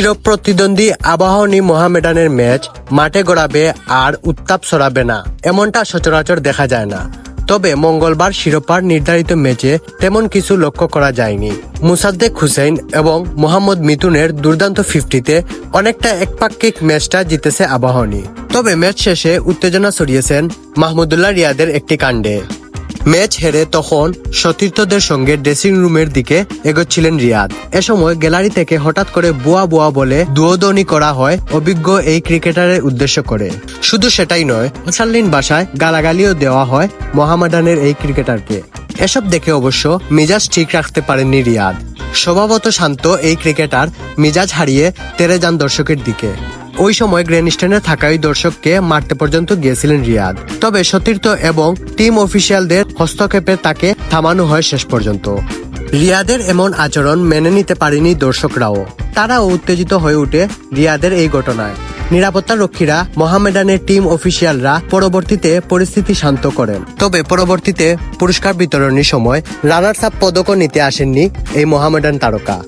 চিরপ্রতিদ্বন্দ্বী Abahani মোহামেডানের match, মাঠে গড়াবে আর উত্তাপ ছড়াবে না। এমনটা সচরাচর দেখা যায় না। তবে মঙ্গলবার শিরোপার নির্ধারিত ম্যাচে তেমন কিছু লক্ষ্য করা যায়নি। মুসাদ্দেক হুসেন এবং মোহাম্মদ মিতুনের দুর্দান্ত ফিফটিতে অনেকটা একপাক্ষিক ম্যাচটা জিতেছে আবাহনী। তবে ম্যাচ শেষে উত্তেজনা ছড়িয়েছেন মাহমুদুল্লাহ রিয়াদের একটি কাণ্ডে। ম্যাচ হেরে তখন সতীর্থদের সঙ্গে ড্রেসিং রুমের দিকে এগোচ্ছিলেন রিয়াদ। এ সময় গ্যালারি থেকে হঠাৎ করে বুয়া বুয়া বলে দুয়োদনি করা হয় অভিজ্ঞ এই ক্রিকেটারের উদ্দেশ্য করে। শুধু সেটাই নয় অশালীন ভাষায় গালাগালিও দেওয়া হয় মোহামেডানের এই ক্রিকেটারকে। এসব দেখে অবশ্য মিজাজ ঠিক রাখতে পারেননি রিয়াদ। স্বভাবত শান্ত এই ক্রিকেটার মিজাজ হারিয়ে তেরে যান দর্শকের দিকে। ওই সময় গ্র্যান্ডস্ট্যান্ডে থাকা ওই দর্শককে মারতে পর্যন্ত গিয়েছিলেন রিয়াদ। তবে সতীর্থ এবং টিম অফিসিয়ালদের হস্তক্ষেপে তাকে থামানো হয় শেষ পর্যন্ত। রিয়াদের এমন আচরণ মেনে নিতে পারেনি দর্শকরাও। তারাও উত্তেজিত হয়ে ওঠে রিয়াদের এই ঘটনায়। নিরাপত্তা রক্ষীরা মোহামেডানের টিম অফিসিয়ালরা পরবর্তীতে পরিস্থিতি শান্ত করেন। তবে পরবর্তীতে পুরস্কার বিতরণের সময় রানার্স আপ পদকও নিতে আসেননি এই মোহামেডান তারকা।